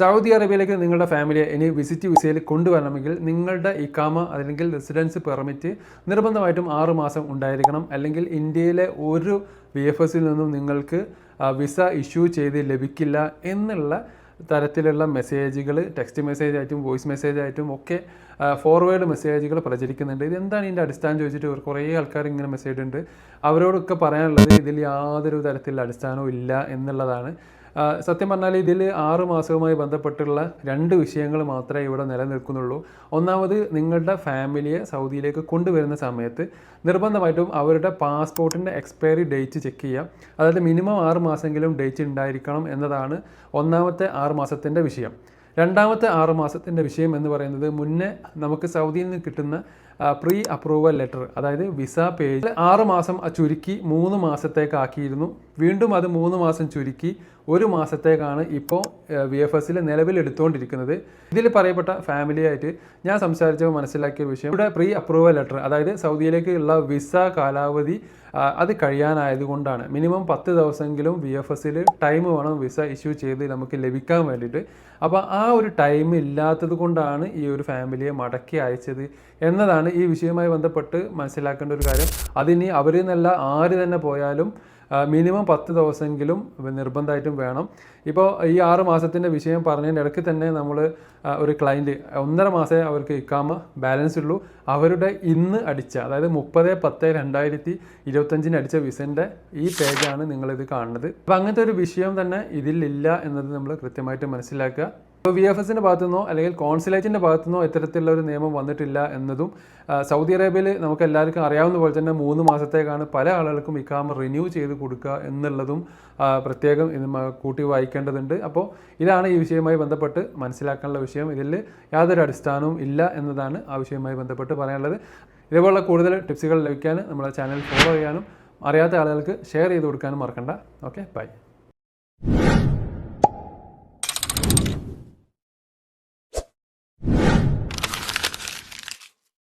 Saudi അറേബ്യയിലേക്ക് നിങ്ങളുടെ ഫാമിലിയെ ഇനി വിസിറ്റ് വിസയിൽ കൊണ്ടുവരണമെങ്കിൽ നിങ്ങളുടെ ഇക്കാമ അല്ലെങ്കിൽ റെസിഡൻസ് പെർമിറ്റ് നിർബന്ധമായിട്ടും ആറ് മാസം ഉണ്ടായിരിക്കണം. അല്ലെങ്കിൽ ഇന്ത്യയിലെ ഒരു വി എഫ് എസിൽ നിന്നും നിങ്ങൾക്ക് വിസ ഇഷ്യൂ ചെയ്ത് ലഭിക്കില്ല എന്നുള്ള തരത്തിലുള്ള മെസ്സേജുകൾ ടെക്സ്റ്റ് മെസ്സേജ് ആയിട്ടും വോയിസ് മെസ്സേജ് ആയിട്ടും ഒക്കെ ഫോർവേഡ് മെസ്സേജുകൾ പ്രചരിക്കുന്നുണ്ട്. ഇതെന്താണ് ഇതിന്റെ അടിസ്ഥാനം ചോദിച്ചിട്ട് കുറേ ആൾക്കാർ ഇങ്ങനെ മെസ്സേജ് ഉണ്ട് അവരോടൊക്കെ പറയാനുള്ളത് ഇതിൽ യാതൊരു തരത്തിലുള്ള അടിസ്ഥാനവും ഇല്ല എന്നുള്ളതാണ്. സത്യം പറഞ്ഞാൽ ഇതിൽ ആറ് മാസവുമായി ബന്ധപ്പെട്ടുള്ള രണ്ട് വിഷയങ്ങൾ മാത്രമേ ഇവിടെ നിലനിൽക്കുന്നുള്ളൂ. ഒന്നാമത് നിങ്ങളുടെ ഫാമിലിയെ സൗദിയിലേക്ക് കൊണ്ടുവരുന്ന സമയത്ത് നിർബന്ധമായിട്ടും അവരുടെ പാസ്പോർട്ടിന്റെ എക്സ്പയറി ഡേറ്റ് ചെക്ക് ചെയ്യുക അതായത് മിനിമം ആറ് മാസമെങ്കിലും ഡേറ്റ് ഉണ്ടായിരിക്കണം എന്നതാണ് ഒന്നാമത്തെ ആറ് മാസത്തിന്റെ വിഷയം. രണ്ടാമത്തെ ആറ് മാസത്തിന്റെ വിഷയം എന്ന് പറയുന്നത് മുന്നേ നമുക്ക് സൗദിയിൽ നിന്ന് കിട്ടുന്ന പ്രീ അപ്രൂവൽ ലെറ്റർ അതായത് വിസ പേജ് ആറ് മാസം ചുരുക്കി മൂന്ന് മാസത്തേക്ക് ആക്കിയിരുന്നു വീണ്ടും അത് മൂന്ന് മാസം ചുരുക്കി ഒരു മാസത്തേക്കാണ് ഇപ്പോൾ വി എഫ് എസിൽ നിലവിലെടുത്തുകൊണ്ടിരിക്കുന്നത് ഇതിൽ പറയപ്പെട്ട ഫാമിലിയായിട്ട് ഞാൻ സംസാരിച്ചപ്പോൾ മനസ്സിലാക്കിയ വിഷയം ഇവിടെ പ്രീ അപ്രൂവൽ ലെറ്റർ അതായത് സൗദിയിലേക്കുള്ള വിസ കാലാവധി അത് കഴിയാനായതുകൊണ്ടാണ്. മിനിമം പത്ത് ദിവസമെങ്കിലും വി എഫ് എസിൽ ടൈം വേണം വിസ ഇഷ്യൂ ചെയ്ത് നമുക്ക് ലഭിക്കാൻ വേണ്ടിയിട്ട്. അപ്പോൾ ആ ഒരു ടൈം ഇല്ലാത്തത് കൊണ്ടാണ് ഈ ഒരു ഫാമിലിയെ മടക്കി അയച്ചത് എന്നതാണ് ഈ വിഷയവുമായി ബന്ധപ്പെട്ട് മനസ്സിലാക്കേണ്ട ഒരു കാര്യം. അതിനി അവരിൽ നിന്നല്ല ആര് തന്നെ പോയാലും മിനിമം പത്ത് ദിവസമെങ്കിലും നിർബന്ധമായിട്ടും വേണം. ഇപ്പോൾ ഈ ആറ് മാസത്തിന്റെ വിഷയം പറഞ്ഞതിന്റെ ഇടയ്ക്ക് തന്നെ നമ്മൾ ഒരു ക്ലയന്റ് ഒന്നര മാസമേ അവർക്ക് ഇക്കാമ ബാലൻസ് ഉള്ളൂ. അവരുടെ ഇന്ന് അടിച്ച അതായത് മുപ്പത് പത്ത് രണ്ടായിരത്തി ഇരുപത്തഞ്ചിന് അടിച്ച വിസന്റെ ഈ പേജാണ് നിങ്ങളിത് കാണുന്നത്. അപ്പോൾ അങ്ങനത്തെ ഒരു വിഷയം തന്നെ ഇതിലില്ല എന്നത് നമ്മൾ കൃത്യമായിട്ട് മനസ്സിലാക്കുക. ഇപ്പോൾ വി എഫ് എസിന്റെ ഭാഗത്തുനിന്നോ അല്ലെങ്കിൽ കോൺസുലേറ്റിന്റെ ഭാഗത്തുനിന്നോ ഇത്തരത്തിലുള്ള ഒരു നിയമം വന്നിട്ടില്ല എന്നതും സൗദി അറേബ്യയിൽ നമുക്ക് എല്ലാവർക്കും അറിയാവുന്ന പോലെ തന്നെ മൂന്ന് മാസത്തേക്കാണ് പല ആളുകൾക്കും ഇക്കാമ റിന്യൂ ചെയ്ത് കൊടുക്കുക എന്നുള്ളതും പ്രത്യേകം ഇത് കൂട്ടി വായിക്കേണ്ടതുണ്ട്. അപ്പോൾ ഇതാണ് ഈ വിഷയവുമായി ബന്ധപ്പെട്ട് മനസ്സിലാക്കാനുള്ള വിഷയം. ഇതിൽ യാതൊരു അടിസ്ഥാനവും ഇല്ല എന്നതാണ് ആ വിഷയവുമായി ബന്ധപ്പെട്ട് പറയാനുള്ളത്. ഇതേപോലുള്ള കൂടുതൽ ടിപ്സുകൾ ലഭിക്കാൻ നമ്മുടെ ചാനൽ ഫോളോ ചെയ്യാനും അറിയാത്ത ആളുകൾക്ക് ഷെയർ ചെയ്ത് കൊടുക്കാനും മറക്കണ്ട. Okay bye.